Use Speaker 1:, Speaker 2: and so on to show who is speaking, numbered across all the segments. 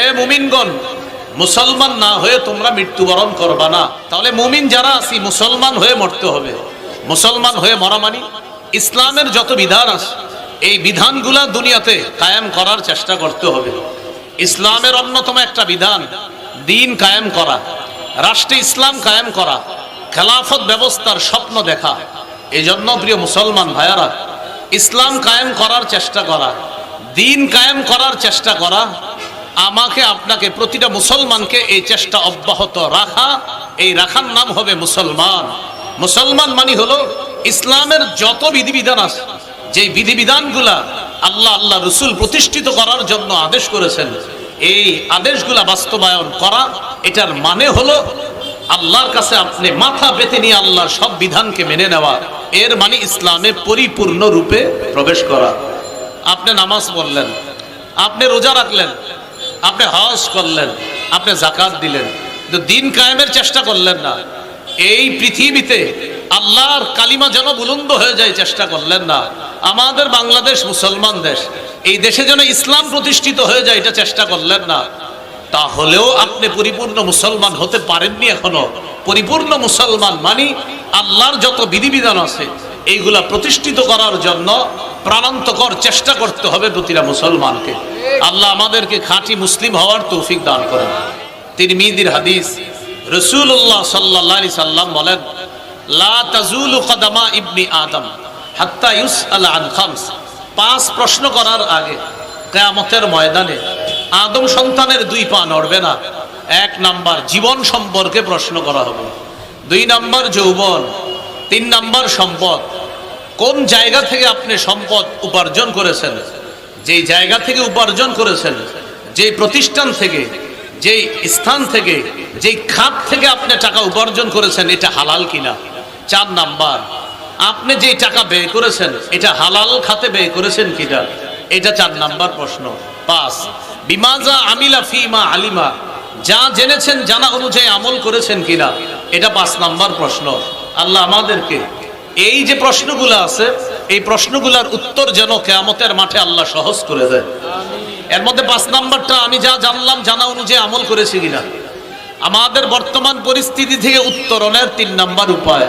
Speaker 1: এ মুমিনগণ, মুসলমান না হয়ে তোমরা মৃত্যুবরণ করবা না। তাহলে মুমিন যারা আছি, মুসলমান হয়ে মরতে হবে। মুসলমান হয়ে মরা মানি? ইসলামের যত বিধান আছে এই বিধানগুলা দুনিয়াতে কায়েম করার চেষ্টা করতে হবে। ইসলামের অন্যতম একটা বিধান, দিন কায়েম করা। রাষ্ট্রে ইসলাম কায়েম করা, খেলাফত ব্যবস্থার স্বপ্ন দেখা। এই জন্য প্রিয় মুসলমান ভাইয়ারা, ইসলাম কায়েম করার চেষ্টা করা, দিন কায়েম করার চেষ্টা করা আমাকে আপনাকে প্রতিটা মুসলমানকে এই চেষ্টা অব্যাহত রাখা। এই রাখার নাম হবে মুসলমান। মুসলমান মানে হলো ইসলামের যত বিধিবিধান আছে যে বিধিবিধানগুলা আল্লাহ আল্লাহ রসুল প্রতিষ্ঠিত করার জন্য আদেশ করেছেন, এই আদেশগুলা বাস্তবায়ন করা, এটার মানে হলো আল্লাহর কাছে আপনি মাথা পেতে নিয়ে আল্লাহর সব বিধানকে মেনে নেওয়া। এর মানে ইসলামে পরিপূর্ণ রূপে প্রবেশ করা। আপনি নামাজ পড়লেন, আপনি রোজা রাখলেন আপনি হজ করলেন, আপনি জাকাত দিলেন, কিন্তু দিন কায়েমের চেষ্টা করলেন না। এই পৃথিবীতে আল্লাহর কালিমা যেন বুলন্দ হয়ে যায়, চেষ্টা করলেন না। আমাদের বাংলাদেশ মুসলমান দেশ, এই দেশে যেন ইসলাম প্রতিষ্ঠিত হয়ে যায়, এটা চেষ্টা করলেন না। তাহলেও আপনি পরিপূর্ণ মুসলমান হতে পারেননি এখনও। পরিপূর্ণ মুসলমান মানি আল্লাহর যত বিধিবিধান আছে এইগুলা প্রতিষ্ঠিত করার জন্য প্রাণান্তকর চেষ্টা করতে হবে প্রতিটা মুসলমানকে। আল্লাহ আমাদেরকে খাঁটি মুসলিম হওয়ার তৌফিক দান করেন। তিনি মিদির হাদিস রসুল্লাহ সাল্লাহ সাল্লাম বলেন, লা তাজুলু ইবনি আদম হাত্তা ইউস পাঁচ প্রশ্ন করার আগে কেয়ামতের ময়দানে আদম সন্তানের দুই পা নড়বে না। এক নাম্বার জীবন সম্পর্কে প্রশ্ন করা হবে। দুই নাম্বার যৌবন, তিন নাম্বার সম্পদ। কোন জায়গা থেকে আপনি সম্পদ উপার্জন করেছেন? যেই জায়গা থেকে উপার্জন করেছেন, যেই প্রতিষ্ঠান থেকে, যেই স্থান থেকে, যেই খাত থেকে আপনি টাকা উপার্জন করেছেন, এটা হালাল কিনা? চার নাম্বার, আপনি যেই টাকা ব্যয় করেছেন, এটা হালাল খাতে ব্যয় করেছেন কিনা? এটা চার নাম্বার প্রশ্ন। পাঁচ, বিমাজা আমিলা ফিমা আলিমা, যা জেনেছেন জানা অনুযায়ী আমল করেছেন কিনা? এটা পাঁচ নাম্বার প্রশ্ন। আল্লাহ আমাদেরকে এই যে প্রশ্নগুলো আছে, এই প্রশ্নগুলোর উত্তর যেন কেয়ামতের মাঠে আল্লাহ সহজ করে দেয়। এর মধ্যে পাঁচ নাম্বারটা আমি যা জানলাম, জানা অনুযায়ী আমল করেছি কিনা। আমাদের বর্তমান পরিস্থিতি থেকে উত্তরণের তিন নাম্বার উপায়।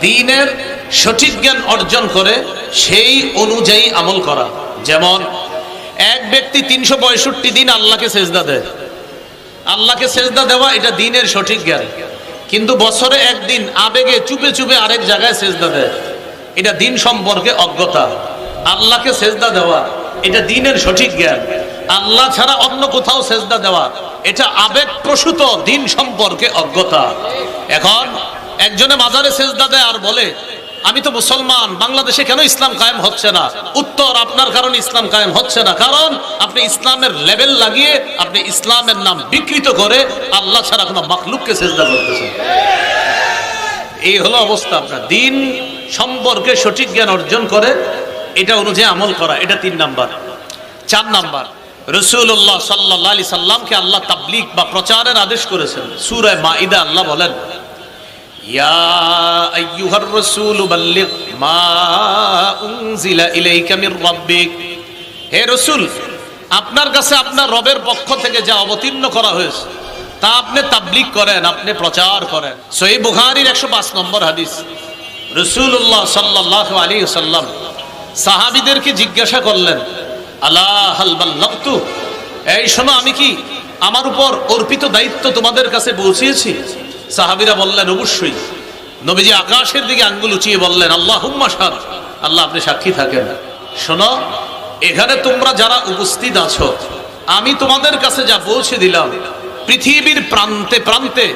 Speaker 1: দিনের সঠিক জ্ঞান অর্জন করে সেই অনুযায়ী আমল করা। যেমন, এক ব্যক্তি তিনশো পঁয়ষট্টি দিন আল্লাহকে সেজদা দেয়। আল্লাহকে সেজদা দেওয়া এটা দিনের সঠিক জ্ঞান। কিন্তু বছরে একদিন আবেগে চুপে চুপে আরেক জায়গায় সেজদা দেয়। এটা দিন সম্পর্কে অজ্ঞতা। আল্লাহকে সেজদা দেওয়া, এটা দিনের সঠিক জ্ঞান। আল্লাহ ছাড়া অন্য কোথাও সেজদা দেওয়া, এটা আবেগ প্রসূত দিন সম্পর্কে অজ্ঞতা। এখন একজনে মাজারে সেজদা দেয় আর বলে আমি তো মুসলমান, বাংলাদেশে কেন ইসলাম কায়েম হচ্ছে না? উত্তর আপনার কারণে ইসলাম কায়েম হচ্ছে না। কারণ আপনি ইসলামের লেভেল লাগিয়ে আপনি ইসলামের নাম বিকৃত করে আল্লাহ ছাড়া কোনো মাখলুককে চেষ্টা করতেছেন। এই হলো অবস্থা আপনার। দিন সম্পর্কে সঠিক জ্ঞান অর্জন করে, এটা অনুযায়ী আমল করা, এটা তিন নাম্বার। চার নাম্বার রসুল্লাহ সাল্লাহ আলি সাল্লামকে আল্লাহ তাবলিক বা প্রচারের আদেশ করেছেন। সুরায় মাইদা আল্লাহ বলেন يا أيها الرسول بلغ ما أنزل إليك من ربك হে রসুল আপনার কাছে আপনার রবের পক্ষ থেকে যা অবতীর্ণ করা হয়েছে তা আপনি তাবলিক করেন আপনি প্রচার করেন সহি বুখারির একশো পাঁচ নম্বর হাদিস রসুল্লাহ সাল্লাহ আলী সাল্লাম সাহাবিদেরকে জিজ্ঞাসা করলেন আল্লাহ বাল্লাক্তু এই শোনো আমি কি আমার উপর অর্পিত দায়িত্ব তোমাদের কাছে পৌঁছিয়েছি সাহাবিরা বললেন, অবশ্যই। নবীজি আকাশের দিকে আঙ্গুল উঁচিয়ে বললেন আল্লাহ হুম্মাসাদ আল্লাহ, আপনি সাক্ষী থাকেন। শোনো, এখানে তোমরা যারা উপস্থিত আছো, আমি তোমাদের কাছে যা পৌঁছে দিলাম, পৃথিবীর প্রান্তে প্রান্তে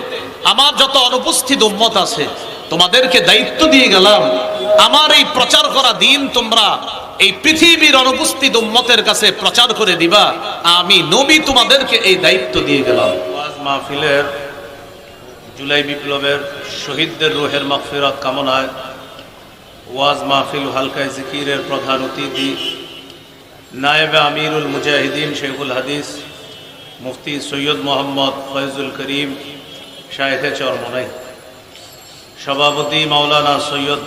Speaker 1: আমার যত অনুপস্থিত উম্মত আছে, তোমাদেরকে দায়িত্ব দিয়ে গেলাম। আমার এই প্রচার করা দিন তোমরা এই পৃথিবীর অনুপস্থিত উম্মতের কাছে প্রচার করে দিবা। আমি নবী তোমাদেরকে এই দায়িত্ব দিয়ে গেলাম। জুলাই বিপ্লবের শহীদদের রোহের মাগফিরাত কামনায় ওয়াজ মাহফিল হালকায় জিকিরের প্রধান অতিথি নায়েবে আমিরুল মুজাহিদিন শেখুল হাদিস, মুফতি সৈয়দ মোহাম্মদ ফয়জুল করিম শাহেখে চরমনাই। সভাপতি Maulana Syed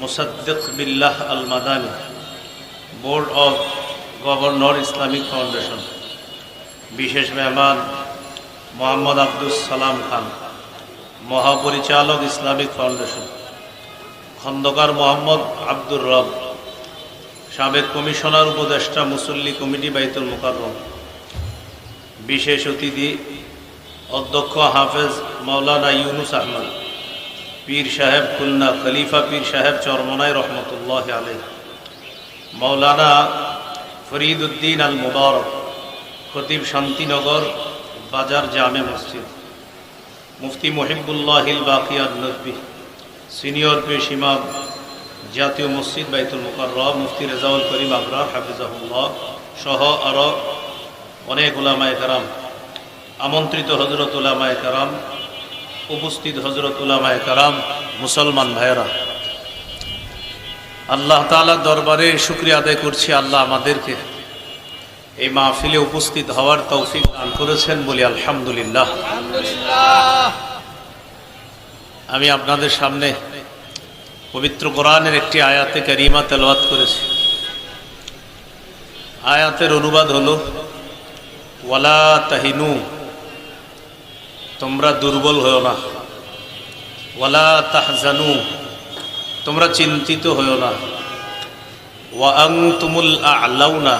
Speaker 1: Musaddiq Billah Al Madani board of governor Islamic Foundation. বিশেষ মেহমান মোহাম্মদ আব্দুল সালাম খান। মহাপরিচালক ইসলামিক ফাউন্ডেশন। খন্দকার মোহাম্মদ আব্দুর রব, সাবেক কমিশনার উপদেষ্টা মুসল্লি কমিটি বাইতুল মোকাররম। বিশেষ অতিথি অধ্যক্ষ হাফেজ মাওলানা ইউনুস আহমদ, পীর সাহেব খুলনা খলিফা পীর সাহেব চরমনাই রহমতুল্লাহ আলহ মাওলানা ফরিদ উদ্দিন আল মুবারক, খতিব শান্তিনগর বাজার জামে মসজিদ। মুফতি মহিবুল্লাহিল বাকিয়ার নদী, সিনিয়র পেশ ইমাম, জাতীয় মসজিদ বাইতুল মুকাররম, মুফতি রেজাউল করিম আবরার হাফিজাহুল্লাহ সহ আরও অনেক ওলামায় কারাম, আমন্ত্রিত হজরত উলামায় কারাম, উপস্থিত হজরত উলামায় কারাম, মুসলমান ভাইয়েরা। আল্লাহ তালার দরবারে শুক্রিয়া আদায় করছি, আল্লাহ আমাদেরকে এই মাহফিলে উপস্থিত হওয়ার তৌফিক দান করেছেন বলি আলহামদুলিল্লাহ। আমি আপনাদের সামনে পবিত্র কোরআনের একটি আয়াতে কারিমা তেলাওয়াত করেছি। আয়াতের অনুবাদ হলো ওয়ালা তাহিনু তোমরা দুর্বল হও না। ওয়ালা তাহজানু তোমরা চিন্তিত হও না। ওয়াং তুমুল আলাউনা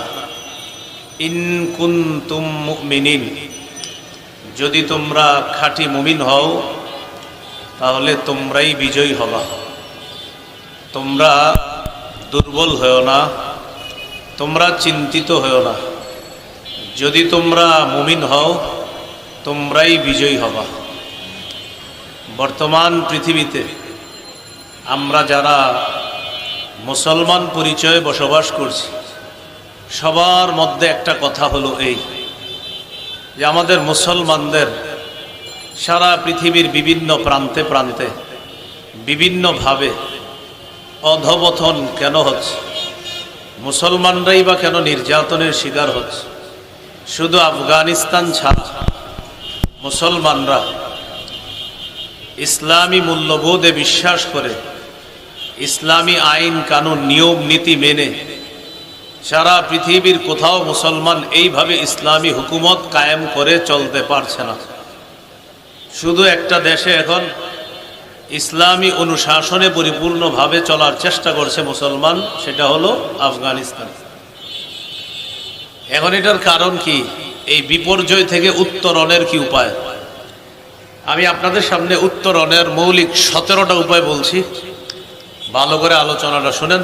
Speaker 1: যদি তোমরা খাঁটি মুমিন হও, তাহলে তোমরাই বিজয়ী হবা। তোমরা দুর্বল হও না, তোমরা চিন্তিত হও না। যদি তোমরা মুমিন হও, তোমরাই বিজয়ী হবা। বর্তমান পৃথিবীতে আমরা যারা মুসলমান পরিচয়ে বসবাস করছি সবার মধ্যে একটা কথা হলো এই, যে আমাদের মুসলমানদের সারা পৃথিবীর বিভিন্ন প্রান্তে প্রান্তে বিভিন্নভাবে অধবথন কেন হচ্ছে? মুসলমানরাই বা কেন নির্যাতনের শিকার হচ্ছে? শুধু আফগানিস্তান ছাড়া মুসলমানরা ইসলামী মূল্যবোধে বিশ্বাস করে ইসলামী আইন, কানুন, নিয়ম, নীতি মেনে সারা পৃথিবীর কোথাও মুসলমান এইভাবে ইসলামী হুকুমত কায়েম করে চলতে পারছে না। শুধু একটা দেশে এখন ইসলামী অনুশাসনে পরিপূর্ণভাবে চলার চেষ্টা করছে মুসলমান, সেটা হলো আফগানিস্তান। এখন এটার কারণ কি? এই বিপর্যয় থেকে উত্তরণের কি উপায়? আমি আপনাদের সামনে উত্তরণের মৌলিক সতেরোটা উপায় বলছি। ভালো করে আলোচনাটা শুনেন।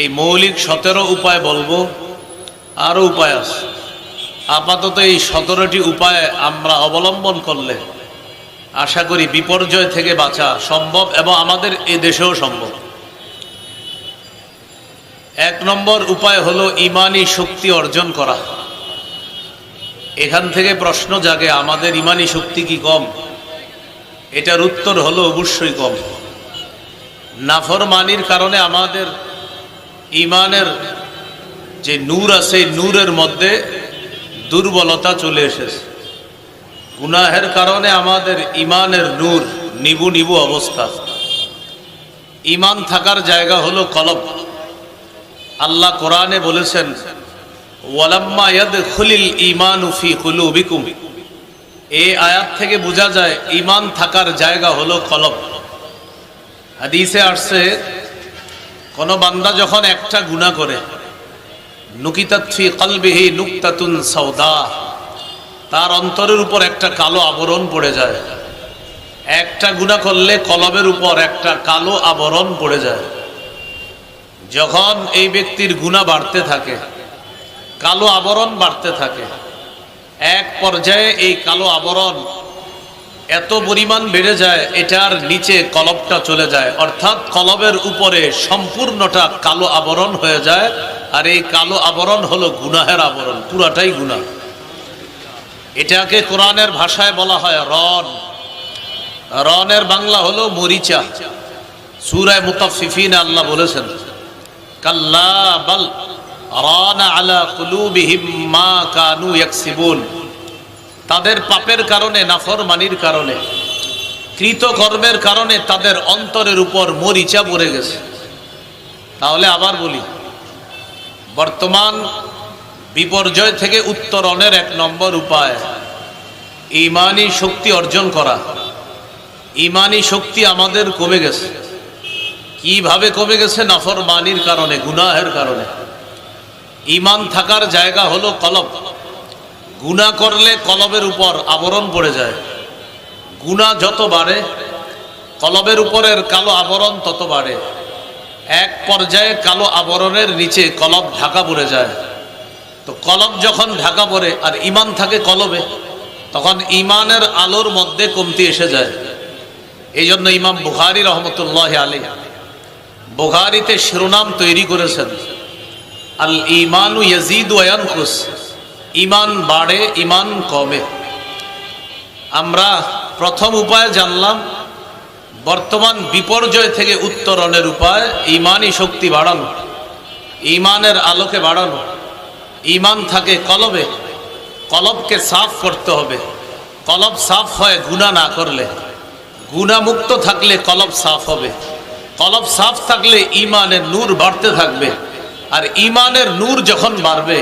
Speaker 1: এই মৌলিক সতেরো উপায় বলব। আরও উপায় আছে। আপাতত এই সতেরোটি উপায় আমরা অবলম্বন করলে আশা করি বিপর্যয় থেকে বাঁচা সম্ভব এবং আমাদের এ দেশেও সম্ভব। এক নম্বর উপায় হলো ইমানি শক্তি অর্জন করা। এখান থেকে প্রশ্ন জাগে, আমাদের ইমানি শক্তি কি কম? এটার উত্তর হলো অবশ্যই কম। নাফরমানির কারণে আমাদের ইমানের যে নূর আছে নূরের মধ্যে দুর্বলতা চলে এসেছে। গুনাহের কারণে আমাদের ইমানের নূর নিবু নিবু অবস্থা। ইমান থাকার জায়গা হলো কলব। আল্লাহ কোরআনে বলেছেন, ওয়ালাম্মা ইয়াদখুলিল ঈমানু ফি কুলুবিকুম। এই আয়াত থেকে বোঝা যায়, ইমান থাকার জায়গা হলো কলব। হাদিসে আসছে কোন বান্দা যখন একটা গুনাহ করে, নুকিতাত ফি কলবিহি নুকতাতুন সাউদা, তার অন্তরের উপর একটা কালো আবরণ পড়ে যায়। একটা গুণা করলে কলবের উপর একটা কালো আবরণ পড়ে যায়। যখন এই ব্যক্তির গুণা বাড়তে থাকে, কালো আবরণ বাড়তে থাকে, এক পর্যায়ে এই কালো আবরণ এত পরিমাণ বেড়ে যায়, এটার নিচে কলবটা চলে যায়। অর্থাৎ কলবের উপরে সম্পূর্ণটা কালো আবরণ হয়ে যায়, আর এই কালো আবরণ হলো গুনাহের আবরণ, পুরাটাই গুনাহ। এটাকে কোরআনের ভাষায় বলা হয় রন রনের বাংলা হলো মরিচা। সুরায় মুতাফিফিন আল্লাহ বলেছেন, কাল্লা বাল রান আলা কুলুবিহিম মা কানু ইয়াকসিবুন। তাদের পাপের কারণে নাফরমানির কারণে, কৃতকর্মের কারণে তাদের অন্তরের উপর মরিচা পড়ে গেছে। তাহলে আবার বলি, বর্তমান বিপর্যয় থেকে উত্তরণের এক নম্বর উপায়, ইমানি শক্তি অর্জন করা। ইমানি শক্তি আমাদের কমে গেছে। কীভাবে কমে গেছে? নাফরমানির কারণে, গুনাহের কারণে। ইমান থাকার জায়গা হলো কলব। গুনাহ করলে কলবের উপর আবরণ পড়ে যায়। গুনাহ যত বাড়ে, কলবের উপরের কালো আবরণ তত বাড়ে। এক পর্যায়ে কালো আবরণের নিচে কলব ঢাকা পড়ে যায়। তো কলব যখন ঢাকা পড়ে আর ইমান থাকে কলবে, তখন ইমানের আলোর মধ্যে কমতি এসে যায়। এই জন্য ইমাম বুখারি রহমতুল্লাহ আলী বুখারিতে শিরোনাম তৈরি করেছেন। আল ইমানু ইয়াজিদ ওয়ানকুস ইমান বাড়ে, ইমান কমে। আমরা প্রথম উপায় জানলাম, বর্তমান বিপর্যয় থেকে উত্তরণের উপায়, ইমানই শক্তি বাড়ানো, ইমানের আলোকে বাড়ানো, ইমান থাকে কলবে, কলবকে সাফ করতে হবে, কলব সাফ হয় গুণা না করলে গুণামুক্ত থাকলে কলব সাফ হবে, কলব সাফ থাকলে ইমানের নূর বাড়তে থাকবে, আর ইমানের নূর যখন বাড়বে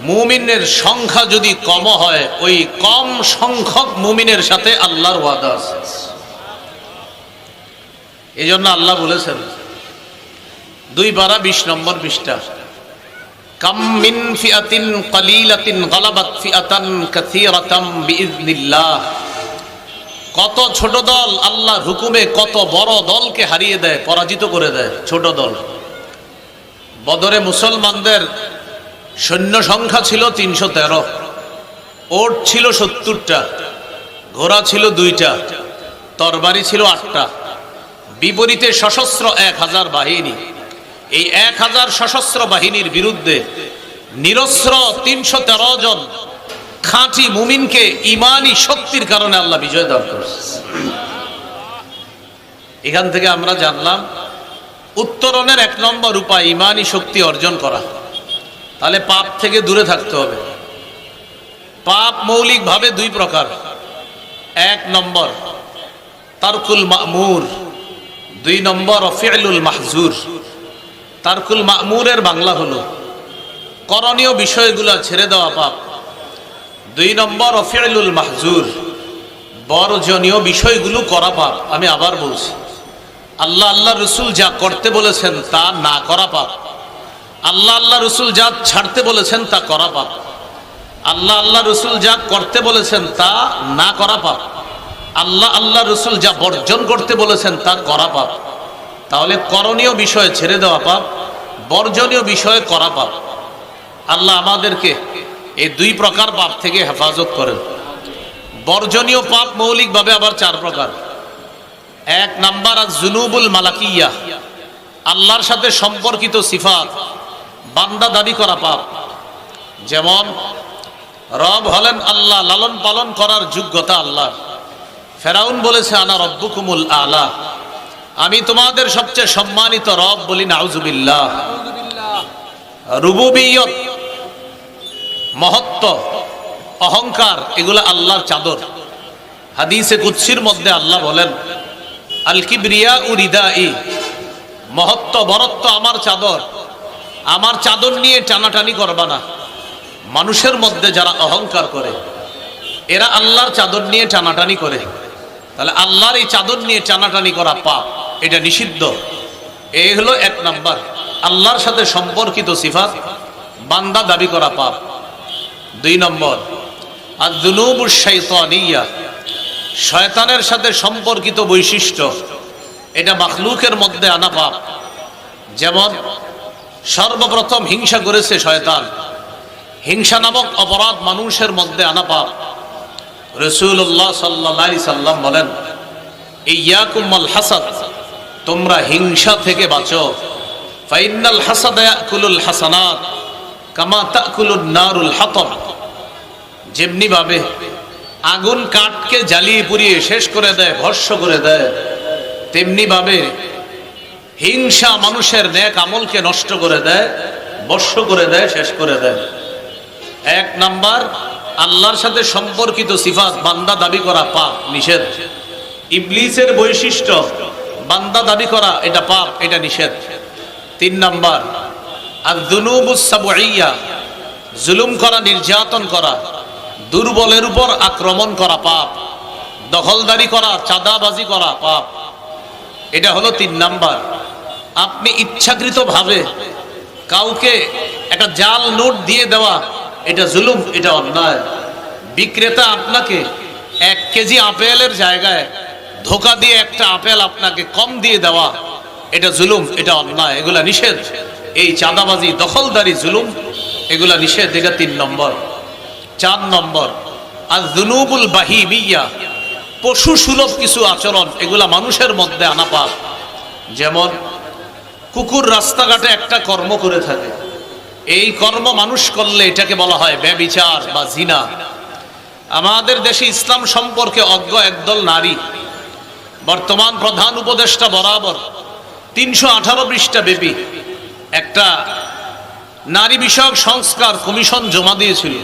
Speaker 1: মুমিনের সংখ্যা যদি কম হয়, ওই কম সংখ্যক মুমিনের সাথে আল্লাহর ওয়াদা আছে। এই জন্য আল্লাহ বলেছেন, দুই বারা বিশ নম্বর বিশটা কাম মিন ফিআতিন কালিলাতিন গালাবাত ফিআতান কাসীরাতাম বিইذنিল্লাহ কত ছোট দল আল্লাহ হুকুমে কত বড় দলকে হারিয়ে দেয়, পরাজিত করে দেয়, ছোট দল। বদরে মুসলমানদের সৈন্য সংখ্যা ছিল তিনশো তেরো। ওট ছিল সত্তরটা, ঘোড়া ছিল দুইটা, তরবারি ছিল আটটা। বিপরীতে সশস্ত্র এক হাজার বাহিনী। এই এক হাজার সশস্ত্র বাহিনীর বিরুদ্ধে নিরস্ত্র তিনশো তেরো জন খাঁটি মুমিনকে ইমানি শক্তির কারণে আল্লাহ বিজয় দান করেছে। এখান থেকে আমরা জানলাম, উত্তরণের এক নম্বর উপায় ইমানি শক্তি অর্জন করা। তাহলে পাপ থেকে দূরে থাকতে হবে। পাপ মৌলিকভাবে দুই প্রকার। এক নম্বর, তারকুল মামুর। দুই নম্বর অফিয়ালুল মাহজুর। তারকুল মামুরের বাংলা হলো, করণীয় বিষয়গুলো ছেড়ে দেওয়া পাপ। দুই নম্বর অফিয়ালুল মাহজুর। বর্জনীয় বিষয়গুলো করা পাপ, আমি আবার বলছি। আল্লাহ আল্লাহ রসুল যা করতে বলেছেন তা না করা পাপ। আল্লাহ আল্লাহ রসুল যা ছাড়তে বলেছেন তা করা পাপ। আল্লাহ আল্লাহ রসুল যা করতে বলেছেন তা না করা পাপ। আল্লাহ আল্লাহ রসুল যা বর্জন করতে বলেছেন তা করা পাপ। তাহলে করণীয় বিষয়ে ছেড়ে দেওয়া পাপ, বর্জনীয় বিষয়ে করা পাপ। আল্লাহ আমাদেরকে এই দুই প্রকার পাপ থেকে হেফাজত করেন। বর্জনীয় পাপ মৌলিকভাবে আবার চার প্রকার। এক নাম্বার আর জুনুবুল মালাকিয়া, আল্লাহর সাথে সম্পর্কিত সিফাত। বান্দা দাবি করা পাপ। যেমন, রব হলেন আল্লাহ, লালন পালন করার যোগ্যতা আল্লাহ। ফেরাউন বলেছে, আনা রব্বুকুমুল আলা। আমি তোমাদের সবচেয়ে সম্মানিত রব বলি, নাউজুবিল্লাহ। রুবুবিয়ত, মহত্ব, অহংকার, এগুলো আল্লাহর চাদর। হাদিসে কুৎসির মধ্যে আল্লাহ বলেন, আল কিবরিয়া উরিদা ই মহত্ব, বরত্ব আমার চাদর। আমার চাদর নিয়ে টানাটানি করবা না। মানুষের মধ্যে যারা অহংকার করে, এরা আল্লাহর চাদর নিয়ে টানাটানি করে। তাহলে আল্লাহর এই চাদর নিয়ে টানাটানি করা পাপ, এটা নিষিদ্ধ। এই হলো এক নাম্বার। আল্লাহর সাথে সম্পর্কিত সিফাত, বান্দা দাবি করা পাপ। দুই নম্বর আর দুনুবুর শৈতানিয়া শয়তানের সাথে সম্পর্কিত বৈশিষ্ট্য। এটা মাখলুকের মধ্যে আনা পাপ। যেমন সর্বপ্রথম হিংসা করেছে শয়তান। হিংসা নামক অপরাধ মানুষের মধ্যে আনা পাপ। রসুল্লাহ সাল্লা সাল্লাম বলেন ইয়াকুম্মাল হাসাদ, তোমরা হিংসা থেকে বাঁচো। ফাইনাল হাসাদ কুলুল হাসানাত, কামা তাকুলুন নারুল হাতম। যেমনি ভাবে আগুন কাঠকে জ্বালিয়ে পুড়িয়ে শেষ করে দেয় ভস্য করে দেয়, তেমনি ভাবে হিংসা মানুষের ন্যাক আমলকে নষ্ট করে দেয়, বর্ষ করে দেয়, শেষ করে দেয়। এক নাম্বার, আল্লাহর সাথে সম্পর্কিত সিফাত, বান্দা দাবি করা পাপ, নিষেধ। ইবলিসের বৈশিষ্ট্য, বান্দা দাবি করা, এটা পাপ, এটা নিষেধ। তিন নাম্বার আর দুনুবুসাবইয়া জুলুম করা, নির্যাতন করা, দুর্বলের উপর আক্রমণ করা পাপ, দখলদারি করা, চাঁদাবাজি করা পাপ। এটা হলো তিন নাম্বার। আপনি ইচ্ছাকৃতভাবে কাউকে একটা জাল নোট দিয়ে দেওয়া, এটা জুলুম, এটা অন্যায়। বিক্রেতা আপনাকে এক কেজি আপেলের জায়গায় ধোকা দিয়ে একটা আপেল আপনাকে কম দিয়ে দেওয়া, এটা জুলুম, এটা অন্যায়, এগুলা নিষেধ। এই চাঁদাবাজি, দখলদারি, জুলুম, এগুলা নিষেধ, এটা তিন নম্বর। চার নম্বর আর জুনুবুল বাহি বিয়া পশু সুলভ কিছু আচরণ, এগুলা মানুষের মধ্যে আনা পাপ যেমন কুকুর রাস্তাঘাটে একটা কর্ম করে থাকে। এই কর্ম মানুষ করলে এটাকে বলা হয় ব্যবিচার বা জিনা। আমাদের দেশে ইসলাম সম্পর্কে অজ্ঞ একদল নারী। বর্তমান প্রধান উপদেষ্টা বরাবর তিনশো আঠারো পৃষ্ঠা ব্যাপী একটা নারী বিষয়ক সংস্কার কমিশন জমা দিয়েছিল।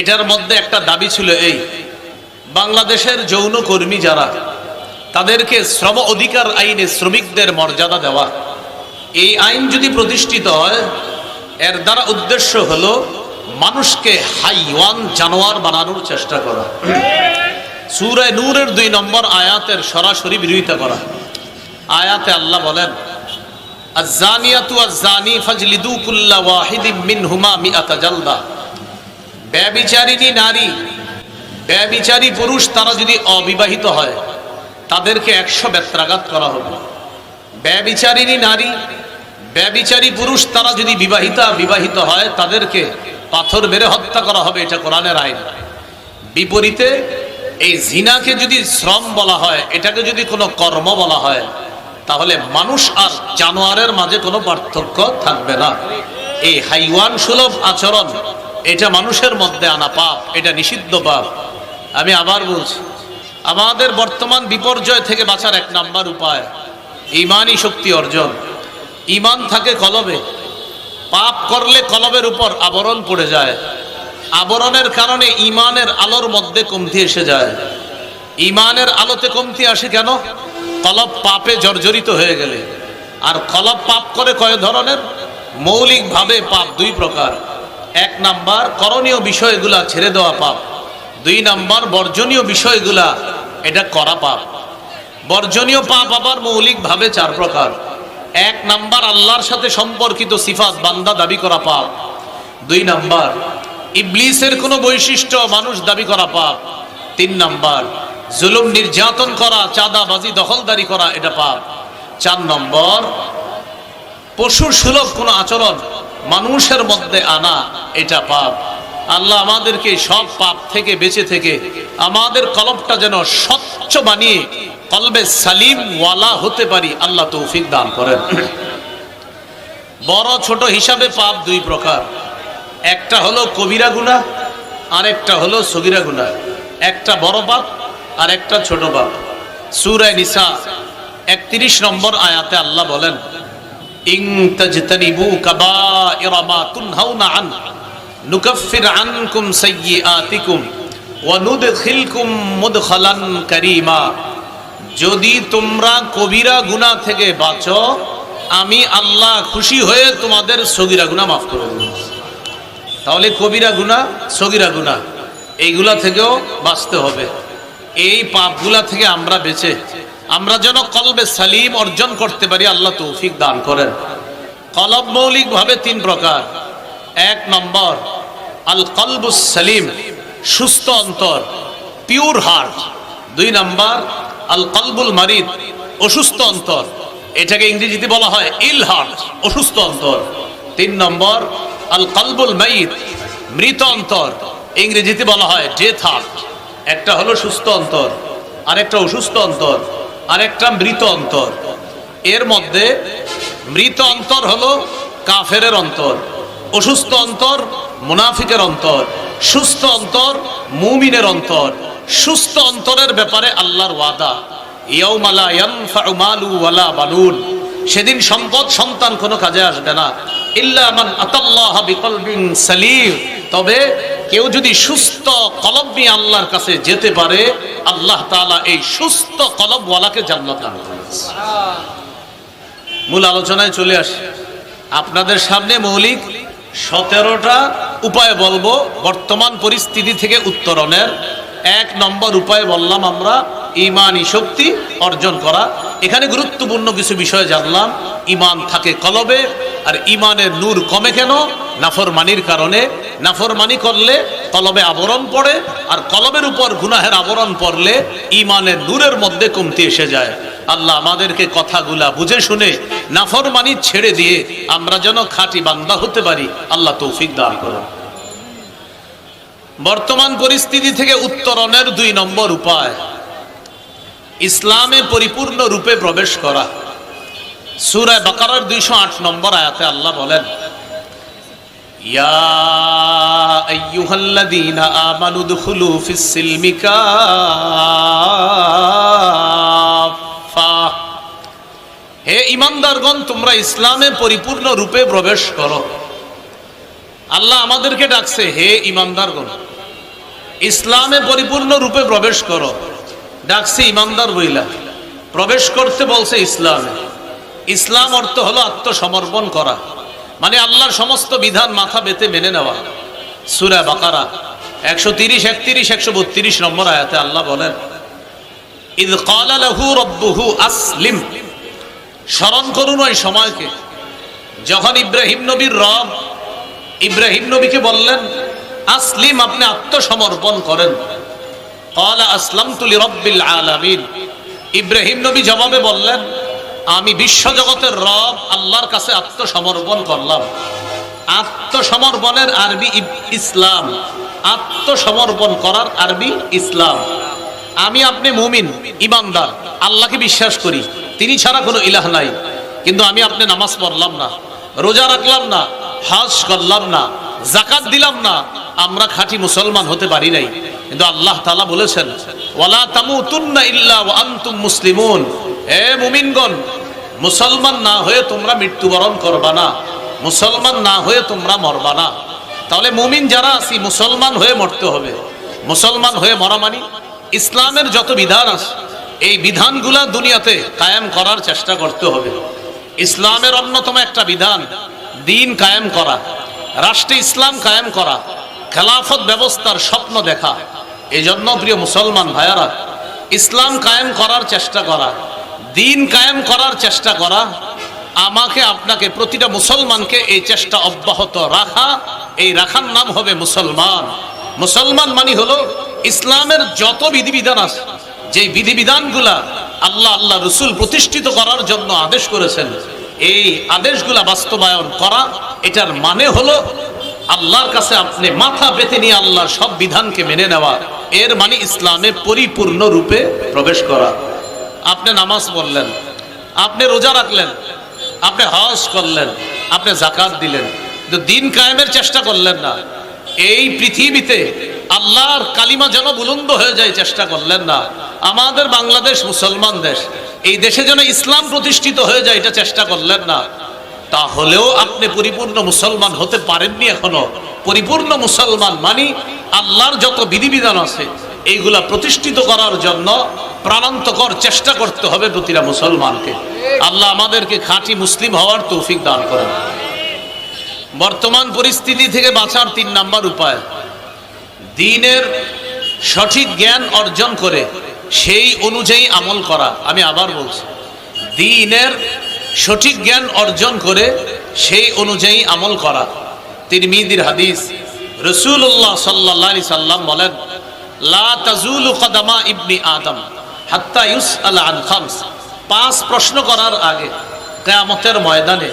Speaker 1: এটার মধ্যে একটা দাবি ছিল এই, বাংলাদেশের যৌন কর্মী যারা, তাদেরকে শ্রম অধিকার আইনে শ্রমিকদের মর্যাদা দেওয়া। এই আইন যদি প্রতিষ্ঠিত হয়, এর দ্বারা উদ্দেশ্য হলো মানুষকে হাইওয়ান জানোয়ার বানানোর চেষ্টা করা। সুরায় নূরের দুই নম্বর আয়াতের সরাসরি বিরোধিতা করা। আয়াতে আল্লাহ বলেন ফাজলিদু জালদা। ব্যবিচারিণী নারী, ব্যবিচারী পুরুষ তারা যদি অবিবাহিত হয়, তাদেরকে একশো ব্যত্রাঘাত করা হবে। ব্যবিচারিণী নারী, ব্যবিচারী পুরুষ, তারা যদি বিবাহিতা, বিবাহিত হয়, তাদেরকে পাথর মেরে হত্যা করা হবে, এটা কোরআনের আইন। বিপরীতে, এই জিনাকে যদি শ্রম বলা হয়, এটাকে যদি কোনো কর্ম বলা হয়, তাহলে মানুষ আর জানোয়ারের মাঝে কোনো পার্থক্য থাকবে না। এই হাইওয়ান সুলভ আচরণ, এটা মানুষের মধ্যে আনা পাপ, এটা নিষিদ্ধ পাপ। আমি আবার বলছি, আমাদের বর্তমান বিপর্যয় থেকে বাঁচার এক নাম্বার উপায় ইমানই শক্তি অর্জন। ইমান থাকে কলবে। পাপ করলে কলবের উপর আবরণ পড়ে যায়। আবরণের কারণে ইমানের আলোর মধ্যে কমতি এসে যায়। ইমানের আলোতে কমতি আসে কেন? কলব পাপে জর্জরিত হয়ে গেলে। আর কলব পাপ করে কয় ধরনের? মৌলিকভাবে পাপ দুই প্রকার। এক নাম্বার, করণীয় বিষয়গুলা ছেড়ে দেওয়া পাপ। দুই নাম্বার, বর্জনীয় বিষয়গুলা, এটা করা পাপ। বর্জনীয় পাপ আবার মৌলিকভাবে চার প্রকার। এক নাম্বার, আল্লাহর সাথে সম্পর্কিত সিফাত, বান্দা দাবি করা পাপ। দুই নাম্বার, ইবলিসের কোনো বৈশিষ্ট্য, মানুষ দাবি করা পাপ। তিন নাম্বার, জুলুম নির্যাতন করা, চাঁদাবাজি, দখলদারি করা, এটা পাপ। চার নম্বর, পশুর সুলভ কোনো আচরণ, মানুষের মধ্যে আনা, এটা পাপ। আল্লাহ আমাদেরকে সব পাপ থেকে, বেঁচে থেকে, আমাদের কলবটা যেন স্বচ্ছ বানিয়ে কলবে সালিম ওয়ালা হতে পারি, আল্লাহ তৌফিক দান করেন। বড় ছোট হিসাবে পাপ দুই প্রকার। একটা হলো কবিরা গুণা আর একটা হলো সগিরা গুণা একটা বড় পাপ আর একটা ছোট পাপ। সুরায় নিসা একত্রিশ নম্বর আয়াতে আল্লাহ বলেন, ইং তাজতানিবু কাবাইরা মা তুনহাউনা আন, নুকাফির আনকুম সাইয়্যাতিকুম ওয়া নুদখিলকুম মুদখালান কারীমা। যদি তোমরা কবিরা গুনাহ থেকে বাঁচো, আমি আল্লাহ খুশি হয়ে তোমাদের সগিরা গুনাহ মাফ করে দেব। তাহলে কবিরা গুণা, সগিরা গুণা, এইগুলা থেকেও বাঁচতে হবে। এই পাপগুলা থেকে আমরা বেঁচে, আমরা যেন কলবে সালিম অর্জন করতে পারি, আল্লাহ তৌফিক দান করেন। কলব মৌলিকভাবে তিন প্রকার। এক নম্বর, আল কলবুস সালিম, সুস্থ অন্তর, পিওর হার্ট। দুই নম্বর আল কলবুল মারিদ, অসুস্থ অন্তর। এটাকে ইংরেজিতে বলা হয় ইল হার্ট অসুস্থ অন্তর। তিন নম্বর আল কলবুল মাইদ মৃত অন্তর। ইংরেজিতে বলা হয় ডেথ হার্ট একটা হলো সুস্থ অন্তর, আরেকটা অসুস্থ অন্তর, আরেকটা মৃত অন্তর। এর মধ্যে মৃত অন্তর হলো কাফেরের অন্তর, অসুস্থ অন্তর মুনাফিকের অন্তর, সুস্থ অন্তর মুমিনের অন্তর। সুস্থ অন্তরের ব্যাপারে আল্লাহর ওয়াদা। বানুন সেদিন সম্পদ সন্তান কোনো কাজে আসবে না। তবে কেউ যদি সুস্থ কলব নিয়ে আল্লাহর কাছে যেতে পারে, আল্লাহ তাআলা এই সুস্থ কলবওয়ালাকে জান্নাত দান মূল আলোচনায় চলে আসি। আপনাদের সামনে মৌলিক সতেরোটা উপায় বলব। বর্তমান পরিস্থিতি থেকে উত্তরণের। এক নম্বর উপায় বললাম আমরা ইমানি শক্তি অর্জন করা। এখানে গুরুত্বপূর্ণ কিছু বিষয় জানলাম। ইমান থাকে কলবে, আর ইমানের নূর কমে কেন? নাফরমানির কারণে। নাফরমানি করলে কলবে আবরণ পড়ে, আর কলবের উপর গুনাহের আবরণ পড়লে ইমানের নূরের মধ্যে কমতি এসে যায়। আল্লাহ আমাদেরকে কথাগুলা বুঝে শুনে নাফরমানি ছেড়ে দিয়ে আমরা যেন খাঁটি বান্দা হতে পারি, আল্লাহ তৌফিক দান করুন। বর্তমান পরিস্থিতি থেকে উত্তরণের দুই নম্বর উপায়। ইসলামে পরিপূর্ণ রূপে প্রবেশ করা। সুরায় বাকারার দুইশো আট নম্বর আয়াতে আল্লাহ বলেন হে ইমানদারগণ, তোমরা ইসলামে পরিপূর্ণ রূপে প্রবেশ করো। আল্লাহ আমাদেরকে ডাকছে, হে ইমানদারগণ ইসলামে পরিপূর্ণ রূপে প্রবেশ করো। ডাকছে ইমানদার বইলা। প্রবেশ করতে বলছে ইসলামে। ইসলাম অর্থ হলো আত্মসমর্পণ করা। মানে আল্লাহর সমস্ত বিধান মাথা বেতে মেনে নেওয়া। সুরা বাকারা, একশো তিরিশ, একত্রিশ, একশো বত্রিশ নম্বর আয়াতে আল্লাহ বলেন, ইদ কালা লাহু রব্বুহু আসলিম। স্মরণ করুন ওই সময়কে। যখন ইব্রাহিম নবীর রব ইব্রাহিম নবীকে বললেন আসলিম আপনি আত্মসমর্পণ করেন। আসলাম তুলি রব্বিল ইব্রাহিম নবী জবাবে বললেন, আমি বিশ্বজগতের রব, আল্লাহর কাছে আত্মসমর্পণ করলাম। আত্মসমর্পণের আরবি ইসলাম। আত্মসমর্পণ করার আরবি ইসলাম। আমি আপনি মুমিন, ইমানদার, আল্লাহকে বিশ্বাস করি। তিনি ছাড়া কোনো ইলাহ নাই। কিন্তু আমি আপনি নামাজ পড়লাম না, রোজা রাখলাম না, হাজ করলাম না। জাকাত দিলাম না, আমরা খাঁটি মুসলমান হতে পারি নাই। কিন্তু আল্লাহ তালা বলেছেন, ওয়ালা তামুতুন্না ইল্লা ওয়া আনতুম মুসলিমুন। হে মুমিনগণ, মুসলমান না হয়ে তোমরা মৃত্যুবরণ করবা না, মুসলমান না হয়ে তোমরা মরবা না। তাহলে মুমিন যারা আছি মুসলমান হয়ে মরতে হবে। মুসলমান হয়ে মরা মানি ইসলামের যত বিধান আছে এই বিধানগুলা দুনিয়াতে কায়েম করার চেষ্টা করতে হবে। ইসলামের অন্যতম একটা বিধান, দিন কায়েম করা। রাষ্ট্রে ইসলাম কায়েম করা, খেলাফত ব্যবস্থার স্বপ্ন দেখা। এই জন্য প্রিয় মুসলমান ভাইয়ারা, ইসলাম কায়েম করার চেষ্টা করা, দিন কায়েম করার চেষ্টা করা, আমাকে আপনাকে প্রতিটা মুসলমানকে এই চেষ্টা অব্যাহত রাখা, এই রাখার নাম হবে মুসলমান। মুসলমান মানে হলো ইসলামের যত বিধিবিধান আছে যে বিধিবিধানগুলা আল্লাহ আল্লাহ রসুল প্রতিষ্ঠিত করার জন্য আদেশ করেছেন এই আদেশগুলা বাস্তবায়ন করা, এটার মানে হলো আল্লাহর কাছে আপনি মাথা পেতে নিয়ে আল্লাহর সব বিধানকে মেনে নেওয়া, এর মানে ইসলামে পরিপূর্ণ রূপে প্রবেশ করা। আপনি নামাজ পড়লেন, আপনি রোজা রাখলেন, আপনি হজ করলেন, আপনি জাকাত দিলেন, কিন্তু দিন কায়েমের চেষ্টা করলেন না। এই পৃথিবীতে আল্লাহর কালিমা যেন বুলন্দ হয়ে যায়, চেষ্টা করলেন না। আমাদের বাংলাদেশ মুসলমান দেশ এই দেশে যেন ইসলাম প্রতিষ্ঠিত হয়ে যায়, এটা চেষ্টা করলেন না। তাহলেও আপনি পরিপূর্ণ মুসলমান হতে পারেননি এখনও। পরিপূর্ণ মুসলমান মানি আল্লাহর যত বিধিবিধান আছে, এইগুলা প্রতিষ্ঠিত করার জন্য প্রাণান্তকর চেষ্টা করতে হবে প্রতিটা মুসলমানকে। আল্লাহ আমাদেরকে খাঁটি মুসলিম হওয়ার তৌফিক দান করেন। বর্তমান পরিস্থিতি থেকে বাঁচার তিন নাম্বার উপায়। দিনের সঠিক জ্ঞান অর্জন করে সেই অনুযায়ী আমল করা। আমি আবার বলছি, দিনের সঠিক জ্ঞান অর্জন করে সেই অনুযায়ী আমল করা। তিনি তিরমিদির হাদিস রসুল্লাহ সাল্লাহ সাল্লাম বলেন, লা তাজুলু কদামা ইবনি আদম হাত্তা ইউস আল আন খামস। পাঁচ প্রশ্ন করার আগে কেয়ামতের ময়দানে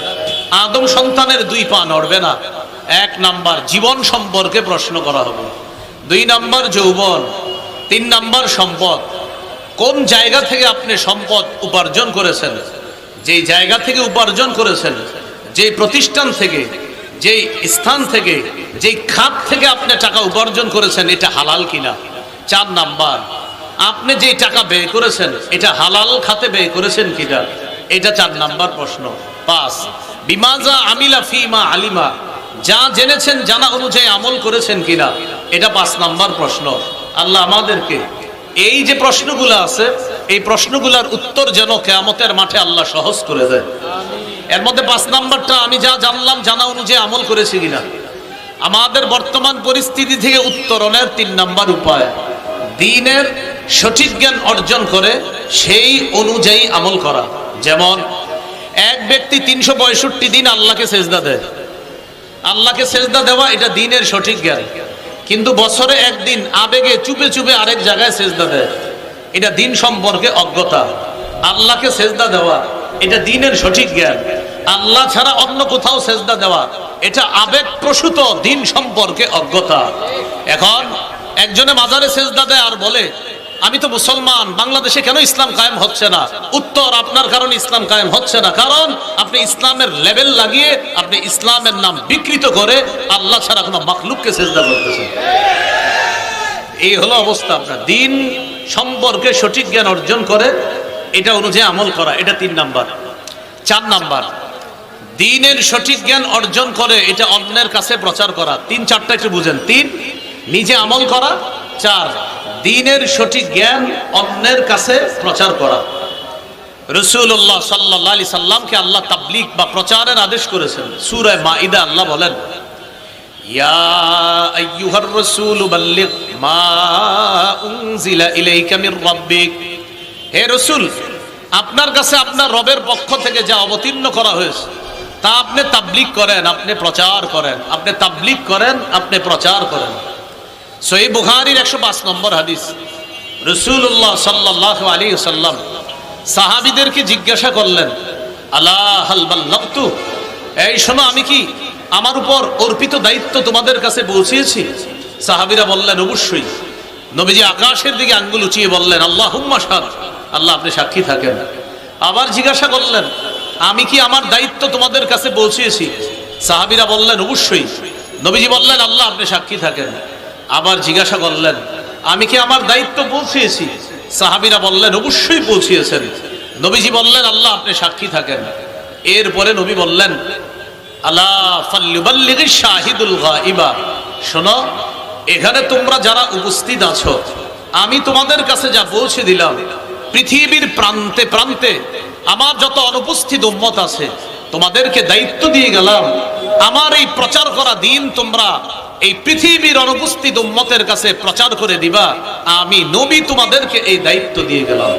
Speaker 1: আদম সন্তানের দুই পা নড়বে না। এক নাম্বার জীবন সম্পর্কে প্রশ্ন করা হবে। দুই নাম্বার যৌবন, তিন নাম্বার সম্পদ। কোন জায়গা থেকে আপনি সম্পদ উপার্জন করেছেন? যেই জায়গা থেকে উপার্জন করেছেন, যেই প্রতিষ্ঠান থেকে, যেই স্থান থেকে, যেই খাত থেকে আপনি টাকা উপার্জন করেছেন, এটা হালাল কিনা? চার নাম্বার, আপনি যেই টাকা ব্যয় করেছেন, এটা হালাল খাতে ব্যয় করেছেন কিনা? এটা চার নাম্বার প্রশ্ন। পাঁচ, বিমাজা আমিলা ফিমা আলিমা, যা জেনেছেন, জানা অনুযায়ী আমল করেছেন কিনা? এটা পাঁচ নাম্বার প্রশ্ন। আল্লাহ আমাদেরকে এই যে প্রশ্নগুলো আছে, এই প্রশ্নগুলোর উত্তর যেন কেয়ামতের মাঠে আল্লাহ সহজ করে দেয়। এর মধ্যে পাঁচ নাম্বারটা, আমি যা জানলাম জানা অনুযায়ী আমল করেছি কিনা। আমাদের বর্তমান পরিস্থিতি থেকে উত্তরণের তিন নাম্বার উপায়। দিনের সঠিক জ্ঞান অর্জন করে সেই অনুযায়ী আমল করা। যেমন, এক ব্যক্তি তিনশো পঁয়ষট্টি দিন আল্লাহকে সেজদা দেয়। আল্লাহকে সেজদা দেওয়া এটা দিনের সঠিক জ্ঞান। কিন্তু বছরে একদিন আবেগে চুপে চুপে আরেক জায়গায় সেজদা দেয়। এটা দিন সম্পর্কে অজ্ঞতা। আল্লাহকে সেজদা দেওয়া, এটা দিনের সঠিক জ্ঞান। আল্লাহ ছাড়া অন্য কোথাও সেজদা দেওয়া, এটা আবেগ প্রসূত দিন সম্পর্কে অজ্ঞতা। এখন একজনে মাজারে সেজদা দেয় আর বলে আমি তো মুসলমান, বাংলাদেশে কেন ইসলাম কায়েম হচ্ছে না? উত্তর আপনার কারণে ইসলাম কায়েম হচ্ছে না। কারণ আপনি ইসলামের লেভেল লাগিয়ে আপনি ইসলামের নাম বিকৃত করে আল্লাহ ছাড়া কোনো মাখলুককে সেজদা করতেছেন। এই হলো অবস্থা আপনার। দিন সম্পর্কে সঠিক জ্ঞান অর্জন করে, এটা অনুযায়ী আমল করা, এটা তিন নাম্বার। চার নাম্বার, দিনের সঠিক জ্ঞান অর্জন করে, এটা অন্যের কাছে প্রচার করা। তিন, চারটা একটু বুঝেন। তিন, নিজে আমল করা। চার দিনের সঠিক জ্ঞান অন্যের কাছে প্রচার করা। রসুল্লাহ সাল্লাহ আলি সাল্লামকে আল্লাহ তাবলিক বা প্রচারের আদেশ করেছেন। সুরায় আল্লাহ বলেন মা ইলাইকা মির রাব্বিক। হে রাসূল, আপনার কাছে আপনার রবের পক্ষ থেকে যা অবতীর্ণ করা হয়েছে, তা আপনি তাবলিগ করেন, আপনি প্রচার করেন। আপনি তাবলিগ করেন, আপনি প্রচার করেন। সহি বুখারীর একশো পাঁচ নম্বর হাদিস। রসুল্লাহ সাল্লাহ আলী সাল্লাম সাহাবিদেরকে জিজ্ঞাসা করলেন আল্লাহ এই শোনো, আমি কি আমার উপর অর্পিত দায়িত্ব তোমাদের কাছে পৌঁছিয়েছি সাহাবিরা বললেন, অবশ্যই। নবীজি আকাশের দিকে আঙ্গুল উঁচিয়ে বললেন আল্লাহ হুম্মা আল্লাহ আপনি সাক্ষী থাকেন। আবার জিজ্ঞাসা করলেন, আমি কি আমার দায়িত্ব তোমাদের কাছে পৌঁছিয়েছি সাহাবিরা বললেন, অবশ্যই। নবীজি বললেন, আল্লাহ আপনি সাক্ষী থাকেন। আবার জিজ্ঞাসা করলেন, আমি কি আমার দায়িত্ব পৌঁছিয়েছি? সাহাবিরা বললেন, অবশ্যই পৌঁছিয়েছেন। নবীজি বললেন, আল্লাহ, আপনি সাক্ষী থাকেন। এরপরে নবী বললেন আল্লাহ শাহিদুল গাইবা শোনো, এখানে তোমরা যারা উপস্থিত আছো, আমি তোমাদের কাছে যা পৌঁছে দিলাম, পৃথিবীর প্রান্তে প্রান্তে আমার যত অনুপস্থিত উম্মত আছে, তোমাদেরকে দায়িত্ব দিয়ে গেলাম। আমার এই প্রচার করা দিন তোমরা এই পৃথিবীর অনুপস্থিত উম্মতের কাছে প্রচার করে দিবা। আমি নবী তোমাদেরকে এই দায়িত্ব দিয়ে গেলাম।